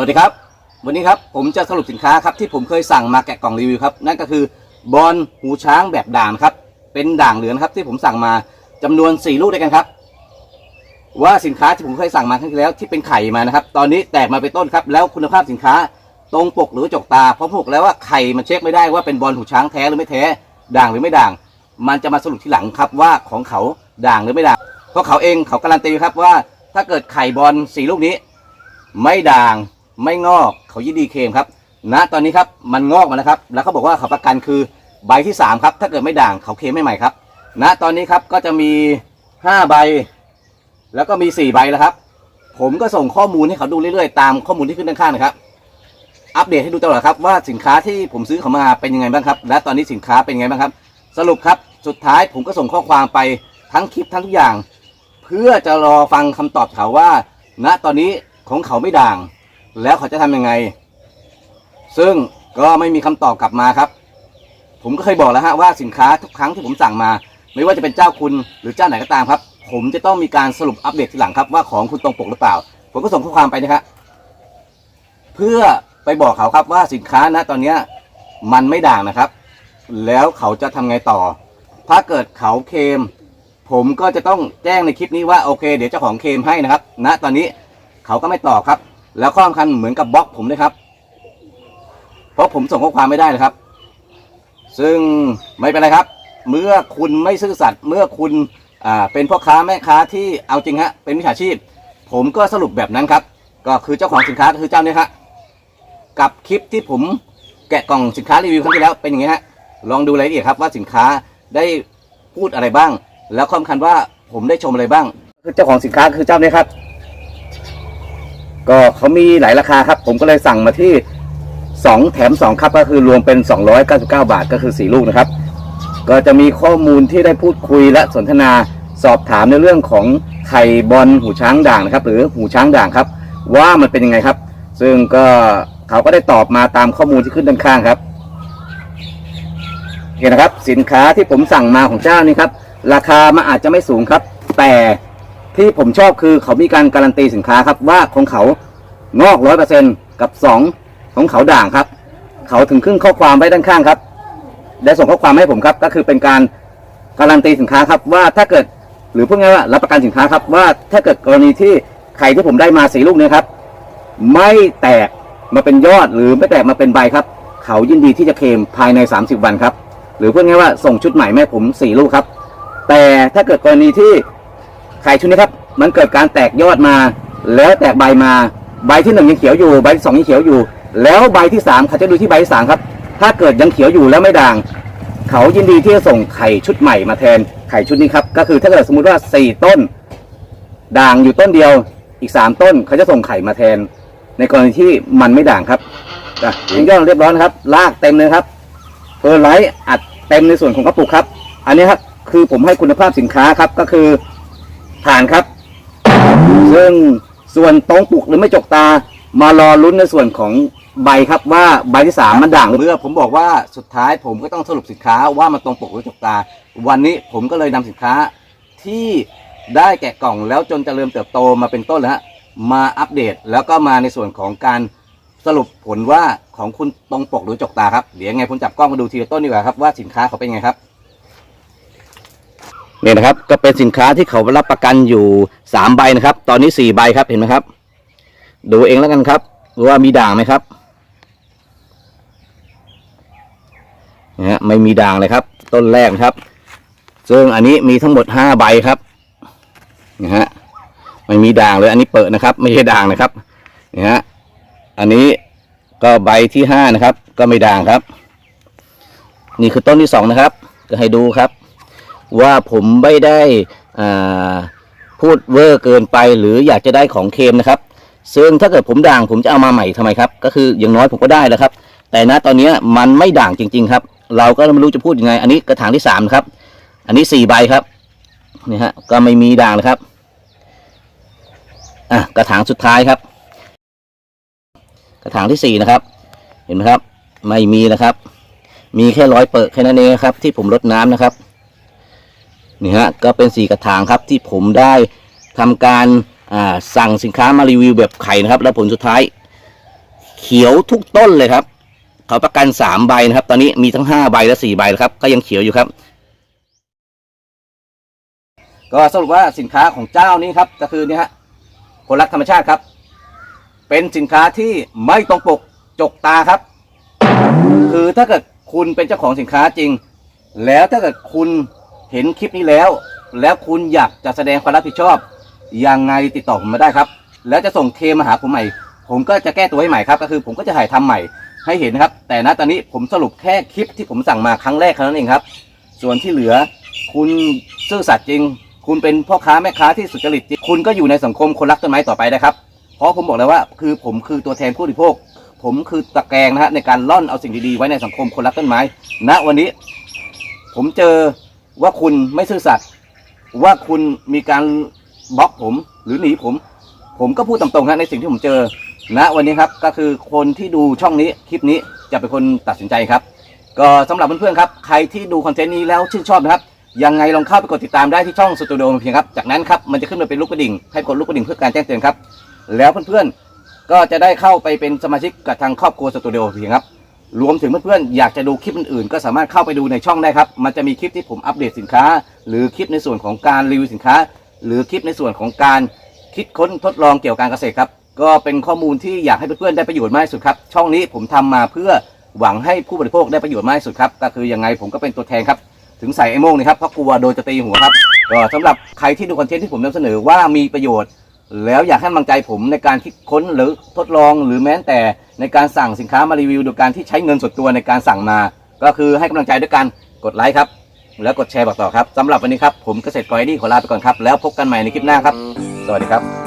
วัสดีครับ วันนี้ครับผมจะสรุปสินค้าครับที่ผมเคยสั่งมาแกะกล่องรีวิวครับนั่นก็คือบอลหูช้างแบบด่างครับ เป็นด่างเหลืองครับที่ผมสั่งมาจำนวน 4 ลูกด้วยกันครับ ว่าสินค้าที่ผมเคยสั่งมาครั้งที่แล้วที่เป็นไข่มานะครับ ตอนนี้แตกมาเป็นต้นครับ แล้วคุณภาพสินค้าตรงปกหรือจกตาเพราะผมบอกแล้วว่าไข่มันเช็คไม่ได้ว่าเป็นบอลหูช้างแท้หรือไม่แท้ ด่างหรือไม่ด่าง มันจะมาสรุปที่หลังครับว่าของเขาด่างหรือไม่ด่าง เพราะเขาเองเขาการันตีครับว่าถ้าเกิดไข่บอลสี่ลูกนี้ ไม่ด่าง ไม่งอกเขายินดีเคมครับณตอนนี้ครับมันงอกมาแล้วครับ แล้วเขาบอกว่าเขาประกันคือใบที่สามครับถ้าเกิดไม่ด่างเขาเคมไม่ใหม่ครับณตอนนี้ครับก็จะมีห้าใบ แล้วก็มีสี่ใบแล้วครับ ผมก็ส่งข้อมูลให้เขาดูเรื่อยๆ ตามข้อมูลที่ขึ้นด้านข้างนะครับ อัปเดตให้ดูตลอดครับว่าสินค้าที่ผมซื้อเขามาเป็นยังไงบ้างครับ และตอนนี้สินค้าเป็นยังไงบ้างครับ สรุปครับสุดท้ายผมก็ส่งข้อความไปทั้งคลิปทั้งทุกอย่าง เพื่อจะรอฟังคำตอบเขาว่า ณตอนนี้ของเขาไม่ด่าง แล้วเขาจะทำยังไง ซึ่งก็ไม่มีคำตอบกลับมาครับ ผมก็เคยบอกแล้วฮะว่าสินค้าทุกครั้งที่ผมสั่งมา ไม่ว่าจะเป็นเจ้าคุณหรือเจ้าไหนก็ตามครับ ผมจะต้องมีการสรุปอัปเดตทีหลังครับว่าของคุณตรงปกหรือเปล่า ผมก็ส่งข้อความไปนะครับเพื่อไปบอกเขาครับว่าสินค้าณตอนเนี้ยมันไม่ด่างนะครับ แล้วเขาจะทำไงต่อ ถ้าเกิดเขาเคม ผมก็จะต้องแจ้งในคลิปนี้ว่าโอเค เดี๋ยวเจ้าของเคมให้นะครับณตอนนี้เขาก็ไม่ตอบครับ แล้วข้อสำคัญเหมือนกับบล็อกผมด้วยครับ เพราะผมส่งข้อความไม่ได้นะครับ ซึ่งไม่เป็นไรครับ เมื่อคุณไม่ซื่อสัตย์เมื่อคุณเป็นพ่อค้าแม่ค้าที่เอาจริงฮะเป็นวิชาชีพ ผมก็สรุปแบบนั้นครับ ก็คือเจ้าของสินค้าก็คือเจ้านี้ครับกับคลิปที่ผมแกะกล่องสินค้ารีวิวครั้งที่แล้วเป็นอย่างนี้ฮะลองดูรายละเอียดครับว่าสินค้าได้พูดอะไรบ้าง แล้วข้อสำคัญว่าผมได้ชมอะไรบ้างคือเจ้าของสินค้าคือเจ้านี้ครับ ก็เขามีหลายราคาครับ ผมก็เลยสั่งมาที่ 2 แถม 2 ครับก็คือรวมเป็น 299 บาทก็คือ 4 ลูกนะครับ ก็จะมีข้อมูลที่ได้พูดคุยและสนทนาสอบถามในเรื่องของไข่บอลหูช้างด่างนะครับ หรือหูช้างด่างครับ ว่ามันเป็นยังไงครับ ซึ่งก็เขาก็ได้ตอบมาตามข้อมูลที่ขึ้นด้านข้างครับเห็นนะครับสินค้าที่ผมสั่งมาของเจ้านี่ครับ ราคามันอาจจะไม่สูงครับ แต่ ที่ผมชอบคือเขามีการการันตีสินค้าครับ ว่าของเขางอกร้อยเปอร์เซ็นกับสองของเขาด่างครับ เขาถึงขึ้นข้อความไว้ด้านข้างครับได้ส่งข้อความให้ผมครับ ก็คือเป็นการการันตีสินค้าครับ ว่าถ้าเกิดหรือพูดง่ายว่ารับประกันสินค้าครับ ว่าถ้าเกิดกรณีที่ไข่ที่ผมได้มาสีลูกเนี้ครับ ไม่แตกมาเป็นยอดหรือไม่แตกมาเป็นใบครับ เขายินดีที่จะเคมภายใน 30 วันครับ หรือพูดง่ายว่าส่งชุดใหม่แม่ผมสี่ลูกครับ แต่ถ้าเกิดกรณีที่ ไข่ชุดนี้ครับ มันเกิดการแตกยอดมา แล้วแตกใบมาใบที่หนึ่งยังเขียวอยู่ใบที่สองยังเขียวอยู่ แล้วใบที่สามเขาจะดูที่ใบที่สามครับ ถ้าเกิดยังเขียวอยู่แล้วไม่ด่าง เขายินดีที่จะส่งไข่ชุดใหม่มาแทนไข่ชุดนี้ครับ ก็คือถ้าเกิดสมมุติว่าสี่ต้น ด่างอยู่ต้นเดียว อีกสามต้นเขาจะส่งไข่มาแทน ในกรณีที่มันไม่ด่างครับอะยิงยองเรียบร้อยครับลากเต็มเลยครับเฟอร์ไลท์อัดเต็มในส่วนของกระปุกครับ อันนี้ครับคือผมให้คุณภาพสินค้าครับก็คือ ผ่านครับ ซึ่งส่วนตรงปุกหรือไม่จกตามารอลุ้นในส่วนของใบครับว่าใบที่สามมันด่างหรือเปล่าผมบอกว่าสุดท้ายผมก็ต้องสรุปสินค้าว่ามันตรงปกหรือจกตา วันนี้ผมก็เลยนำสินค้าที่ได้แกะกล่องแล้วจนจเจริญเติบโตมาเป็นต้นแล้วฮะมาอัปเดตแล้วก็มาในส่วนของการสรุปผลว่าของคุณตรงปกหรือจกตาครับเดี๋ยวยังไงผมจับกล้องมาดูทีละต้นดีกว่าครับว่าสินค้าเขาเป็นไงครับ นี่นะครับก็เป็นสินค้าที่เขารับประกันอยู่สามใบนะครับ ตอนนี้สี่ใบครับเห็นไหมครับ ดูเองแล้วกันครับว่ามีด่างไหมครับนะฮะไม่มีด่างเลยครับ ต้นแรกครับ ซึ่งอันนี้มีทั้งหมดห้าใบครับนะฮะไม่มีด่างเลย อันนี้เปิดนะครับ ไม่ใช่ด่างนะครับนะฮะอันนี้ก็ใบที่ห้านะครับ ก็ไม่ด่างครับ นี่คือต้นที่สองนะครับจะให้ดูครับ ว่าผมไม่ได้พูดเวอร์เกินไปหรืออยากจะได้ของเค็มนะครับ ซึ่งถ้าเกิดผมด่างผมจะเอามาใหม่ทำไมครับ ก็คืออย่างน้อยผมก็ได้แล้วครับ แต่ณตอนนี้มันไม่ด่างจริง ๆ ครับ เราก็ไม่รู้จะพูดยังไง อันนี้กระถางที่สามนะครับ อันนี้สี่ใบครับนี่ฮะก็ไม่มีด่างนะครับอะกระถางสุดท้ายครับ กระถางที่สี่นะครับ เห็นไหมครับ ไม่มีนะครับ มีแค่ร้อยเปิดแค่นั้นเองครับ ที่ผมรดน้ำนะครับ นี่ฮะก็เป็นสีกระถางครับที่ผมได้ทำการสั่งสินค้ามารีวิวแบบไข่นะครับ แล้วผลสุดท้าย เขียวทุกต้นเลยครับ เขาประกันสามใบนะครับ ตอนนี้มีทั้งห้าใบและสี่ใบครับ ก็ยังเขียวอยู่ครับ ก็สรุปว่าสินค้าของเจ้านี้ครับก็คือเนี่ยฮะคนรักธรรมชาติครับ เป็นสินค้าที่ไม่ตรงปกจกตาครับ คือถ้าเกิดคุณเป็นเจ้าของสินค้าจริง แล้วถ้าเกิดคุณ เห็นคลิปนี้แล้ว แล้วคุณอยากจะแสดงความรับผิดชอบยังไงติดต่อผมมาได้ครับ แล้วจะส่งเคมาหาผมใหม่ ผมก็จะแก้ตัวให้ใหม่ครับ ก็คือผมก็จะถ่ายทำใหม่ให้เห็นนะครับ แต่ณตอนนี้ผมสรุปแค่คลิปที่ผมสั่งมาครั้งแรกเท่านั้นเองครับ ส่วนที่เหลือ คุณซื่อสัตย์จริง คุณเป็นพ่อค้าแม่ค้าที่สุจริตจริงคุณก็อยู่ในสังคมคนรักต้นไม้ต่อไปนะครับ เพราะผมบอกเลยว่า คือผมคือตัวแทนผู้บริโภค ผมคือตะแกรงนะฮะในการล่อนเอาสิ่งดีๆไว้ในสังคมคนรักต้นไม้ณวันนี้ ผมเจอ ว่าคุณไม่ซื่อสัตย์ว่าคุณมีการบล็อกผมหรือหนีผม ผมก็พูดตรงๆนะในสิ่งที่ผมเจอณวันนี้ครับก็คือคนที่ดูช่องนี้คลิปนี้จะเป็นคนตัดสินใจครับ ก็สำหรับเพื่อนๆครับใครที่ดูคอนเทนต์นี้แล้วชื่นชอบนะครับยังไงลองเข้าไปกดติดตามได้ที่ช่องสตูดิโอเพียงครับจากนั้นครับมันจะขึ้นมาเป็นลูกกระดิ่งให้กดลูกกระดิ่งเพื่อการแจ้งเตือนครับ แล้วเพื่อนๆก็จะได้เข้าไปเป็นสมาชิกกับทางครอบครัวสตูดิโอเพียงครับ รวมถึงเพื่อนๆอยากจะดูคลิปอื่นๆ ก็สามารถเข้าไปดูในช่องได้ครับ มันจะมีคลิปที่ผมอัปเดตสินค้า หรือคลิปในส่วนของการรีวิวสินค้า หรือคลิปในส่วนของการคิดค้นทดลองเกี่ยวกับการเกษตรครับ ก็เป็นข้อมูลที่อยากให้เพื่อนๆได้ประโยชน์มากที่สุดครับ ช่องนี้ผมทำมาเพื่อหวังให้ผู้บริโภคได้ประโยชน์มากที่สุดครับ ก็คือยังไงผมก็เป็นตัวแทนครับ ถึงใส่ไอ้โม่งนี่ครับเพราะกลัวโดนจะตีหัวครับก็สำหรับใครที่ดูคอนเทนต์ที่ผมนำเสนอว่ามีประโยชน์ แล้วอยากให้กำลังใจผมในการคิดค้นหรือทดลองหรือแม้แต่ในการสั่งสินค้ามารีวิวโดยการที่ใช้เงินส่วนตัวในการสั่งมา ก็คือให้กำลังใจด้วยการกดไลค์ครับแล้วกดแชร์บอกต่อครับสำหรับวันนี้ครับผมเกษตรกรดีขอลาไปก่อนครับแล้วพบกันใหม่ในคลิปหน้าครับ สวัสดีครับ